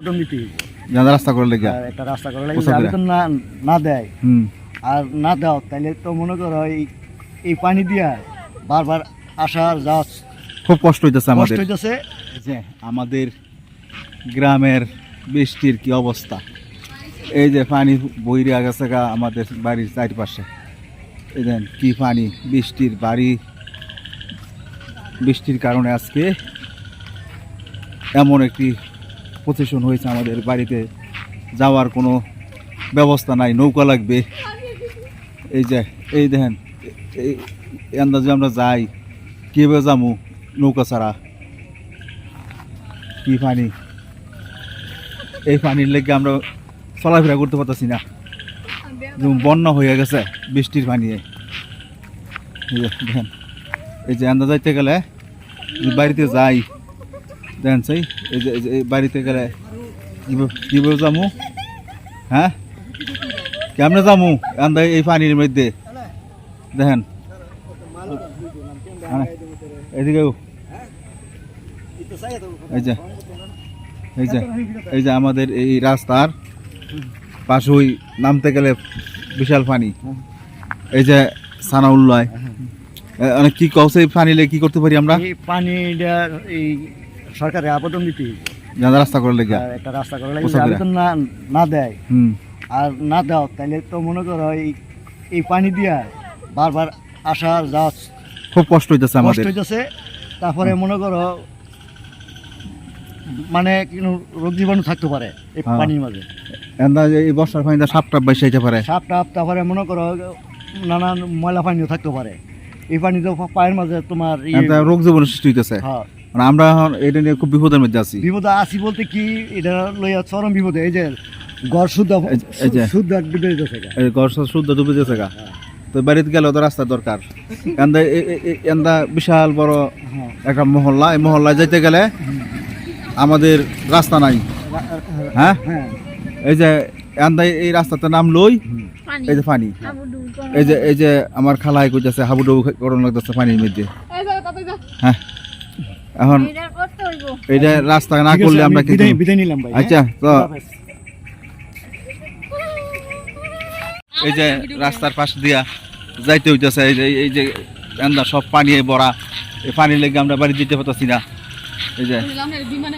জানা রাস্তা করে লেগে। একটা রাস্তা করে? লাগবে তো না না দেয় হুম। আর না দাও তাহলে তো মনে করো এই এই পানি দিয়া বারবার আসার যাওয়া খুব কষ্ট হইতেছে কষ্ট আমাদের। হইতেছে। যে আমাদের গ্রামের বৃষ্টির কি অবস্থা। এই যে পানি বইরে গেছে গা আমাদের বাড়ির চারপাশে। এই দেন কি পানি বৃষ্টির বাড়ি। বৃষ্টির কারণে আজকে এমন একটি পজিশন হয়েছে আমাদের বাড়িতে, যাওয়ার কোনো ব্যবস্থা নাই, নৌকা লাগবে। এই যে, এই দেখেন, এই আন্দাজে আমরা যাই, কীভাবে যামু নৌকা ছাড়া? কি পানি? এই পানির লেগে আমরা চলাফেরা করতে পারতেছি না। যেমন বন্যা হয়ে গেছে বৃষ্টির পানি এই যে, দেখেন, এই যে আন্দা যাইতে গেলে বাড়িতে যাই দেখেন সেই এই যে বাড়িতে গেলে কীভাবে যামু হ্যাঁ? কেমনে যামু আন্দা এই পানির মধ্যে। দেখেন। হ্যাঁ, এদিকেও এই যে এই যে এই যে আমাদের এই রাস্তার পাশে ওই নামতে গেলে বিশাল পানি। এই যে সানাউল্লায় অনেক কি কৌশে পানিলে কি করতে পারি আমরা? পানি এই সরকারের আবেদন দিতে রাস্তা করে লেগে? একটা রাস্তা করে কোথা আবেদন না না দেয়। আর না দাও তাহলে তো মনে করো এই এই পানি দিয়া বারবার আসার যাওয়া খুব কষ্ট হইতেছে কষ্ট হইতেছে। তারপরে মনে করো মানে কোনো রোগ জীবাণু থাকতে পারে এই হ্যাঁ। পানির মাঝে। এই বর্ষার পানিটা সাপ টাপ বেশি হইতে পারে। সাপ টাপ তারপরে মনে করো নানান ময়লা পানিও থাকতে পারে। এই পানি তো পায়ের মাঝে তোমার ইয়ে- রোগ জীবন সৃষ্টি হইতেছে। হ্যাঁ, মানে আমরা এখন এটা নিয়ে খুব বিপদের মধ্যে আছি। বিপদে আছি বলতে কি এটা লইয়া চরম বিপদে। এই যে গড় শুদ্ধ এই- এই যে। শুদ্ধ ডুবে যেতেছে গা। এই ঘর সব শুদ্ধ ডুবে গা। তো বাড়িতে গেলে তো রাস্তা দরকার। এন্দা এন্দা বিশাল বড় একটা মহল্লা। এই মহল্লায় যাইতে গেলে আমাদের রাস্তা নাই। হ্যাঁ? হ্যাঁ এই যে এন্দা এই রাস্তাতে নাম লই এই যে পানি। এই যে এই যে আমার খালাই কইতাছে হাবুডুবু করণ লাগতেছে পানির মধ্যে। হ্যাঁ? এখন এটা করতে হইব। রাস্তা না করলে আমরা কি বিদায় নিলাম ভাই হ্যাঁ? আচ্ছা তো এই যে রাস্তার পাশ দিয়া যাইতে হইতেছে এই যে এই যে এন্দা সব পানি ভরা এই পানি লেগে আমরা বাড়ি দিতে পারতেছি না এই যে